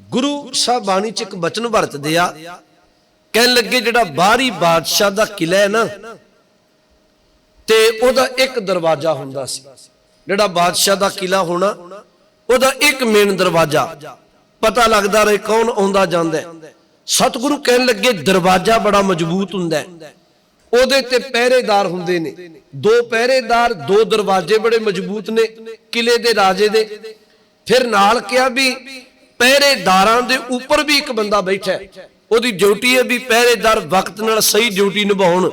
ਗੁਰੂ ਸਾਹਿਬ ਬਾਣੀ ਚ ਇੱਕ ਬਚਨ ਵਰਤਦੇ ਆ। ਕਹਿਣ ਲੱਗੇ ਜਿਹੜਾ ਬਾਹਰੀ ਬਾਦਸ਼ਾਹ ਦਾ ਕਿਲਾ ਹੈ ਨਾ, ਤੇ ਉਹਦਾ ਇੱਕ ਦਰਵਾਜ਼ਾ ਹੁੰਦਾ ਸੀ। ਜਿਹੜਾ ਬਾਦਸ਼ਾਹ ਦਾ ਕਿਲਾ ਹੋਣਾ, ਉਹਦਾ ਇੱਕ ਮੇਨ ਦਰਵਾਜ਼ਾ। ਪਤਾ ਲੱਗਦਾ ਰਹੇ ਕੌਣ ਆਉਂਦਾ ਜਾਂਦਾ ਸਤਿਗੁਰੂ ਕਹਿਣ ਲੱਗੇ, ਦਰਵਾਜ਼ਾ ਬੜਾ ਮਜ਼ਬੂਤ ਹੁੰਦਾ ਉਹਦੇ ਤੇ ਪਹਿਰੇਦਾਰ ਹੁੰਦੇ ਨੇ। ਦੋ ਪਹਿਰੇਦਾਰ, ਦੋ ਦਰਵਾਜ਼ੇ ਬੜੇ ਮਜ਼ਬੂਤ ਨੇ ਕਿਲੇ ਦੇ ਰਾਜੇ ਦੇ। ਫਿਰ ਨਾਲ ਕਿਹਾ ਵੀ ਪਹਿਰੇਦਾਰਾਂ ਦੇ ਉੱਪਰ ਵੀ ਇੱਕ ਬੰਦਾ ਬੈਠਾ ਉਹਦੀ ਡਿਊਟੀ ਹੈ ਵੀ ਪਹਿਰੇਦਾਰ ਵਕਤ ਨਾਲ ਸਹੀ ਡਿਊਟੀ ਨਿਭਾਉਣ।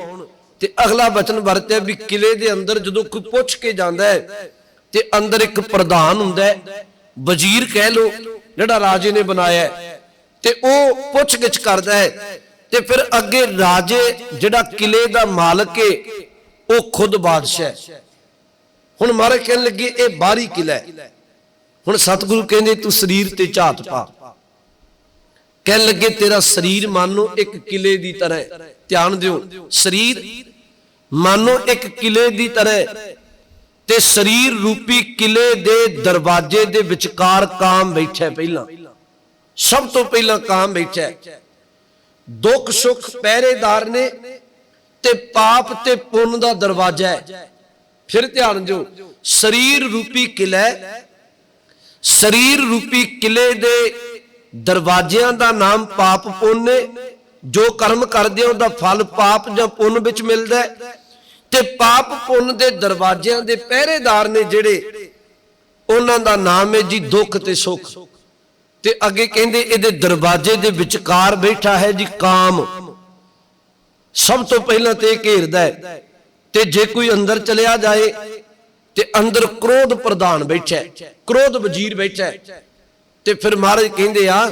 ਤੇ ਅਗਲਾ ਬਚਨ ਵਰਤਿਆ ਵੀ ਕਿਲੇ ਦੇ ਅੰਦਰ ਜਦੋਂ ਕੋਈ ਪੁੱਛ ਕੇ ਜਾਂਦਾ ਹੈ, ਤੇ ਅੰਦਰ ਇੱਕ ਪ੍ਰਧਾਨ ਹੁੰਦਾ ਹੈ, ਵਜ਼ੀਰ ਕਹਿ ਲੋ ਜਿਹੜਾ ਰਾਜੇ ਨੇ ਬਣਾਇਆ ਤੇ ਉਹ ਪੁੱਛਗਿੱਛ ਕਰਦਾ ਹੈ, ਤੇ ਫਿਰ ਅੱਗੇ ਰਾਜੇ ਜਿਹੜਾ ਕਿਲੇ ਦਾ ਮਾਲਕ ਹੈ, ਉਹ ਖੁਦ ਬਾਦਸ਼ਾਹ ਹੈ। ਹੁਣ ਮਾਰੇ ਕਹਿਣ ਲੱਗੇ, ਇਹ ਬਾਹਰੀ ਕਿਲਾ ਹੈ। ਹੁਣ ਸਤਿਗੁਰੂ ਕਹਿੰਦੇ, ਤੂੰ ਸਰੀਰ ਤੇ ਝਾਤ ਪਾ। ਕਹਿਣ ਲੱਗੇ, ਤੇਰਾ ਸਰੀਰ ਮਾਨੋ ਇੱਕ ਕਿਲੇ ਦੀ ਤਰ੍ਹਾਂ ਧਿਆਨ ਦਿਓ, ਸਰੀਰ ਮਾਨੋ ਇੱਕ ਕਿਲੇ ਦੀ ਤਰ੍ਹਾਂ ਤੇ ਸਰੀਰ ਰੂਪੀ ਕਿਲੇ ਦੇ ਦਰਵਾਜ਼ੇ ਦੇ ਵਿਚਕਾਰ ਕਾਮ ਬੈਠਾ ਪਹਿਲਾਂ। ਸਭ ਤੋਂ ਪਹਿਲਾਂ ਕਾਮ ਬੈਠਾ ਦੁੱਖ ਸੁੱਖ ਪਹਿਰੇਦਾਰ ਨੇ ਤੇ ਪਾਪ ਤੇ ਪੁੰਨ ਦਾ ਦਰਵਾਜ਼ਾ ਹੈ। ਫਿਰ ਧਿਆਨ ਦਿਓ, ਸਰੀਰ ਰੂਪੀ ਕਿਲਾ ਸਰੀਰ ਰੂਪੀ ਕਿਲੇ ਦੇ ਦਰਵਾਜ਼ਿਆਂ ਦਾ ਨਾਮ ਪਾਪ ਪੁੰਨ ਹੈ ਜੋ ਕਰਮ ਕਰਦੇ ਆ, ਉਹਦਾ ਫਲ ਪਾਪ ਜਾਂ ਪੁੰਨ ਵਿੱਚ ਮਿਲਦਾ ਹੈ ਤੇ ਪਾਪ ਪੁੰਨ ਦੇ ਦਰਵਾਜ਼ਿਆਂ ਦੇ ਪਹਿਰੇਦਾਰ ਨੇ ਜਿਹੜੇ, ਉਹਨਾਂ ਦਾ ਨਾਮ ਹੈ ਜੀ ਦੁੱਖ ਤੇ ਸੁੱਖ। ਤੇ ਅੱਗੇ ਕਹਿੰਦੇ, ਇਹਦੇ ਦਰਵਾਜ਼ੇ ਦੇ ਵਿਚਕਾਰ ਬੈਠਾ ਹੈ ਜੀ ਕਾਮ। ਸਭ ਤੋਂ ਪਹਿਲਾਂ ਤੇ ਇਹ ਘੇਰਦਾ ਹੈ ਤੇ ਜੇ ਕੋਈ ਅੰਦਰ ਚਲਿਆ ਜਾਏ ਤੇ ਅੰਦਰ ਕ੍ਰੋਧ ਪ੍ਰਧਾਨ ਬੈਠਾ ਕ੍ਰੋਧ ਵਜ਼ੀਰ ਬੈਠਾ ਤੇ ਫਿਰ ਮਹਾਰਾਜ ਕਹਿੰਦੇ ਆ,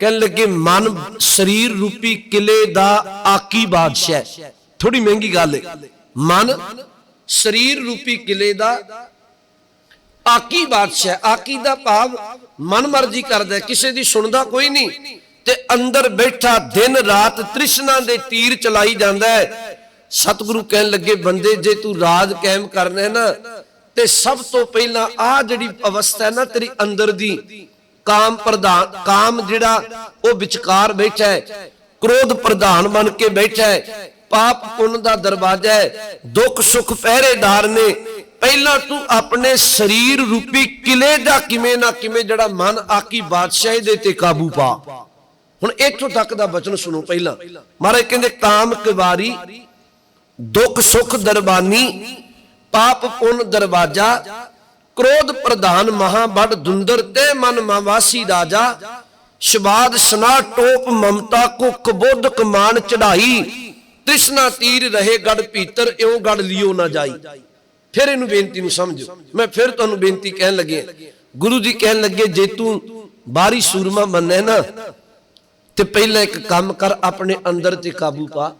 ਕਹਿਣ ਲੱਗੇ, ਮਨ ਸਰੀਰ ਰੂਪੀ ਕਿਲੇ ਦਾ ਆਕੀ ਬਾਦਸ਼ਾਹ ਥੋੜੀ ਮਹਿੰਗੀ ਗੱਲ ਹੈ। ਮਨ ਸਰੀਰ ਰੂਪੀ ਕਿਲੇ ਦਾ ਆਕੀ ਬਾਦਸ਼ਾਹ ਆਕੀ ਦਾ ਭਾਵ ਮਨ ਮਰਜ਼ੀ ਕਰਦਾ ਕਿਸੇ ਦੀ ਸੁਣਦਾ ਕੋਈ ਨਹੀਂ। ਤੇ ਅੰਦਰ ਬੈਠਾ ਦਿਨ ਰਾਤ ਤ੍ਰਿਸ਼ਨਾ ਦੇ ਤੀਰ ਚਲਾਈ ਜਾਂਦਾ ਹੈ। ਸਤਿਗੁਰੂ ਕਹਿਣ ਲੱਗੇ, ਬੰਦੇ, ਜੇ ਤੂੰ ਰਾਜ ਕਾਇਮ ਕਰਨਾ ਹੈ ਨਾ, ਤੇ ਸਭ ਤੋਂ ਪਹਿਲਾਂ ਆ ਜਿਹੜੀ ਅਵਸਥਾ ਹੈ ਨਾ ਤੇਰੀ ਅੰਦਰ ਦੀ, ਕਾਮ ਪ੍ਰਧਾਨ, ਕਾਮ ਜਿਹੜਾ ਉਹ ਵਿਚਕਾਰ ਬੈਠਾ ਹੈ, ਕ੍ਰੋਧ ਪ੍ਰਧਾਨ ਬਣ ਕੇ ਬੈਠਾ ਹੈ, ਪਾਪ ਪੁੰਨ ਦਾ ਦਰਵਾਜ਼ਾ ਹੈ, ਦੁੱਖ ਸੁੱਖ ਪਹਿਰੇਦਾਰ ਨੇ, ਪਹਿਲਾਂ ਤੂੰ ਆਪਣੇ ਸਰੀਰ ਰੂਪੀ ਕਿਲੇ ਦਾ ਕਿਵੇਂ ਨਾ ਕਿਵੇਂ ਜਿਹੜਾ ਮਨ ਆਕੀ ਬਾਦਸ਼ਾਹੀ ਦੇ ਤੇ ਕਾਬੂ ਪਾ। ਹੁਣ ਇੱਥੋਂ ਤੱਕ ਦਾ ਬਚਨ ਸੁਣੋ ਪਹਿਲਾਂ। ਮਹਾਰਾਜ ਕਹਿੰਦੇ, ਕਾਮ ਕਿਵਾਰੀ ਦੁੱਖ, ਸੁਖ, ਦਰਬਾਨੀ, ਪਾਪ ਪੁੰਨ ਦਰਵਾਜਾ, ਕ੍ਰੋਧ ਪ੍ਰਧਾਨ ਮਹਾ ਬੜ ਦੁੰਦਰ ਤੇ ਮਨ ਮਾਵਾਸੀ ਰਾਜਾ ਸ਼ਬਾਦ ਸਨਾ ਟੋਪ ਮਮਤਾ ਕੋ ਕਬੁੱਧ ਕਮਾਨ ਚੜਾਈ ਤ੍ਰਿਸ਼ਨਾ ਤੀਰ ਰਹੇ ਗੜ ਭੀਤਰ, ਇਉਂ ਗੜ ਲਿਓ ਨਾ ਜਾਈ। ਫਿਰ ਇਹਨੂੰ ਬੇਨਤੀ ਨੂੰ ਸਮਝੋ। ਮੈਂ ਫਿਰ ਤੁਹਾਨੂੰ ਬੇਨਤੀ ਕਹਿਣ ਲੱਗੇ ਗੁਰੂ ਜੀ ਕਹਿਣ ਲੱਗੇ, ਜੇ ਤੂੰ ਬਾਹਰੀ ਸੂਰਮਾ ਬੰਨੇ ਨਾ, ਤੇ ਪਹਿਲਾਂ ਇੱਕ ਕੰਮ ਕਰ, ਆਪਣੇ ਅੰਦਰ ਤੇ ਕਾਬੂ ਪਾ।